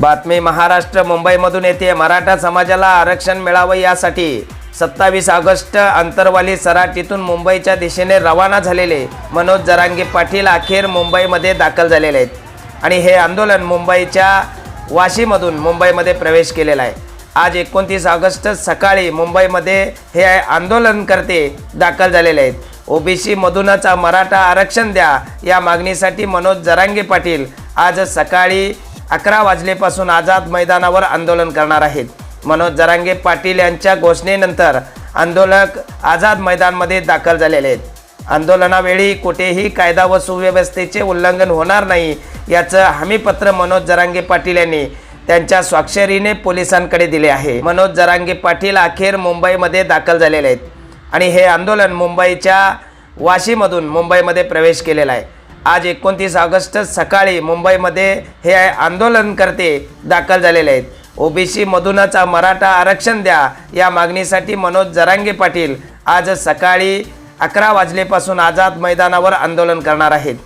बातमी महाराष्ट्र मुंबईमधून येते. मराठा समाजाला आरक्षण मिळावं यासाठी सत्तावीस ऑगस्ट अंतरवाली सराटीतून मुंबईच्या दिशेने रवाना झालेले मनोज जरांगे पाटील अखेर मुंबईमध्ये दाखल झालेले आहेत. आणि हे आंदोलन मुंबईच्या वाशीमधून मुंबईमध्ये प्रवेश केलेला आहे. आज एकोणतीस ऑगस्ट सकाळी मुंबईमध्ये हे आंदोलनकर्ते दाखल झालेले आहेत. ओबीसीमधूनच मराठा आरक्षण द्या या मागणीसाठी मनोज जरांगे पाटील आज सकाळी अकरा वाजलेपासून आझाद मैदानावर आंदोलन करणार आहेत. मनोज जरांगे पाटील यांच्या घोषणेनंतर आंदोलक आझाद मैदानमध्ये दाखल झालेले आहेत. आंदोलनावेळी कुठेही कायदा व सुव्यवस्थेचे उल्लंघन होणार नाही याचं हमीपत्र मनोज जरांगे पाटील यांनी त्यांच्या स्वाक्षरीने पोलिसांकडे दिले आहे. मनोज जरांगे पाटील अखेर मुंबईमध्ये दाखल झालेले आहेत आणि हे आंदोलन मुंबईच्या वाशीमधून मुंबईमध्ये प्रवेश केलेला आहे. आज एकोणतीस ऑगस्ट सकाळी मुंबईमध्ये हे आंदोलनकर्ते दाखल झालेले आहेत. ओबीसी मधूनच मराठा आरक्षण द्या या मागणीसाठी मनोज जरांगे पाटील आज सकाळी अकरा वाजलेपासून आझाद मैदानावर आंदोलन करणार आहेत.